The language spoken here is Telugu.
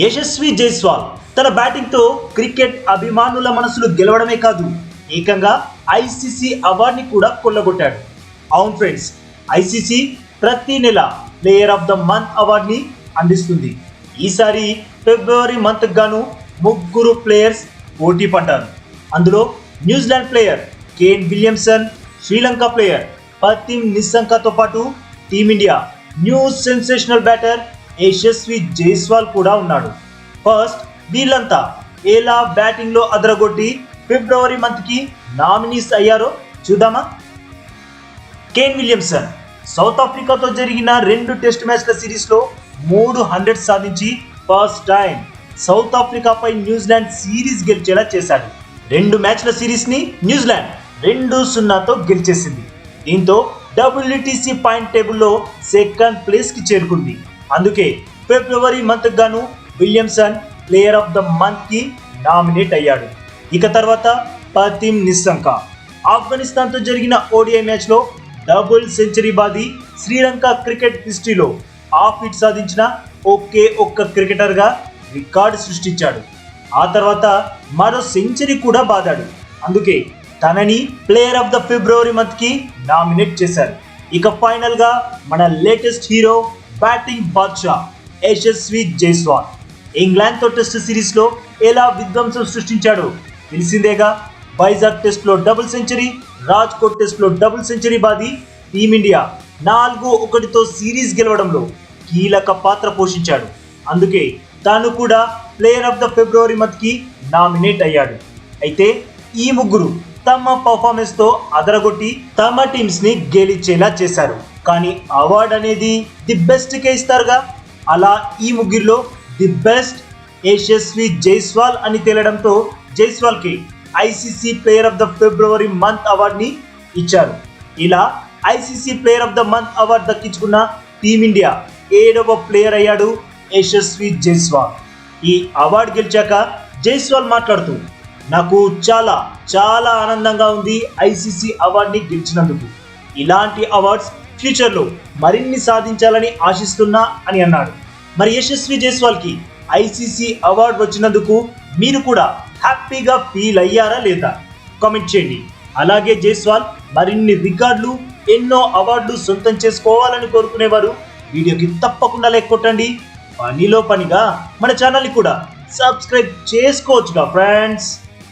యశస్వి జైస్వాల్ తన బ్యాటింగ్తో క్రికెట్ అభిమానుల మనసులు గెలవడమే కాదు ఏకంగా ఐసీసీ అవార్డుని కూడా కొల్లగొట్టాడు. అవును ఫ్రెండ్స్ ఐసీసీ ప్రతి నెల ప్లేయర్ ఆఫ్ ద మంత్ అవార్డుని అందిస్తుంది. ఈసారి ఫిబ్రవరి మంత్ గాను ముగ్గురు ప్లేయర్స్ పోటీ పడ్డారు. అందులో New Zealand player Kane Williamson Sri Lanka player Pathum నిస్సంకతో పాటు team India new sensational batter Yashasvi Jaiswal కూడా ఉన్నాడు. ఫస్ట్ వీళ్ళంతా ఎలా బ్యాటింగ్లో అదరగొట్టి ఫిబ్రవరి మంత్కి నామినీస్ అయ్యారో చూద్దామా? కేన్ విలియమ్సన్ సౌత్ ఆఫ్రికాతో జరిగిన రెండు టెస్ట్ మ్యాచ్ల సిరీస్లో మూడు హండ్రెడ్ సాధించి ఫస్ట్ టైం సౌత్ ఆఫ్రికాపై న్యూజిలాండ్ సిరీస్ గెలిచేలా చేశాడు. రెండు మ్యాచ్ల సిరీస్ని న్యూజిలాండ్ రెండు సున్నాతో గెలిచేసింది. దీంతో డబ్ల్యూటీసీ పాయింట్ టేబుల్లో సెకండ్ ప్లేస్కి చేరుకుంది. అందుకే ఫిబ్రవరి మంత్ గాను విలియమ్సన్ ప్లేయర్ ఆఫ్ ద మంత్కి నామినేట్ అయ్యాడు. ఇక తర్వాత పతిమ్ నిస్సంక ఆఫ్ఘనిస్తాన్తో జరిగిన ఓడిఐ మ్యాచ్లో డబుల్ సెంచరీ బాది శ్రీలంక క్రికెట్ హిస్టరీలో హాఫ్ హిట్ సాధించిన ఒకే ఒక్క క్రికెటర్గా రికార్డు సృష్టించాడు. ఆ తర్వాత మరో సెంచరీ కూడా బాదాడు. అందుకే తనని ప్లేయర్ ఆఫ్ ద ఫిబ్రవరి మంత్కి నామినేట్ చేశారు. ఇక ఫైనల్గా మన లేటెస్ట్ హీరో బ్యాటింగ్ బాద్షా యశస్వి జైస్వాల్. ఇంగ్లాండ్తో టెస్ట్ సిరీస్లో ఎలా విధ్వంసం సృష్టించాడో? తెలిసిందేగా వైజాగ్ టెస్ట్లో డబుల్ సెంచరీ రాజ్కోట్ టెస్ట్లో డబుల్ సెంచరీ బాది టీమిండియా నాలుగు ఒకటితో సిరీస్ గెలవడంలో కీలక పాత్ర పోషించాడు. అందుకే తాను కూడా ప్లేయర్ ఆఫ్ ద ఫిబ్రవరి మంత్కి నామినేట్ అయ్యాడు. అయితే ఈ ముగ్గురు తమ పర్ఫార్మెన్స్తో అదరగొట్టి తమ టీమ్స్ని గెలిచేలా చేశారు. కానీ అవార్డ్ అనేది ది బెస్ట్ కే ఇస్తారుగా. అలా ఈ ముగ్గురిలో ది బెస్ట్ యశస్వి జైస్వాల్ అని తేలడంతో జైస్వాల్కి ICC player of the February month అవార్డుని ఇచ్చారు. ఇలా ICC player of the month award దక్కించుకున్న టీమిండియా ఏడవ ప్లేయర్ అయ్యాడు యశస్వి జైస్వాల్. ఈ అవార్డు గెలిచాక జైస్వాల్ మాట్లాడుతూ నాకు చాలా చాలా ఆనందంగా ఉంది ఐసీసీ అవార్డుని గెలిచినందుకు. ఇలాంటి అవార్డ్స్ ఫ్యూచర్లో మరిన్ని సాధించాలని ఆశిస్తున్నా అని అన్నాడు. మరి యశస్వి జైస్వాల్కి ఐసీసీ అవార్డు వచ్చినందుకు మీరు కూడా హ్యాపీగా ఫీల్ అయ్యారా లేదా? కామెంట్ చేయండి. అలాగే జైస్వాల్ మరిన్ని రికార్డులు ఎన్నో అవార్డులు సొంతం చేసుకోవాలని కోరుకునేవారు. వీడియోకి తప్పకుండా లైక్ కొట్టండి. పనిలో పనిగా మన ఛానల్ని కూడా సబ్స్క్రైబ్ చేసుకోవచ్చుగా ఫ్రెండ్స్.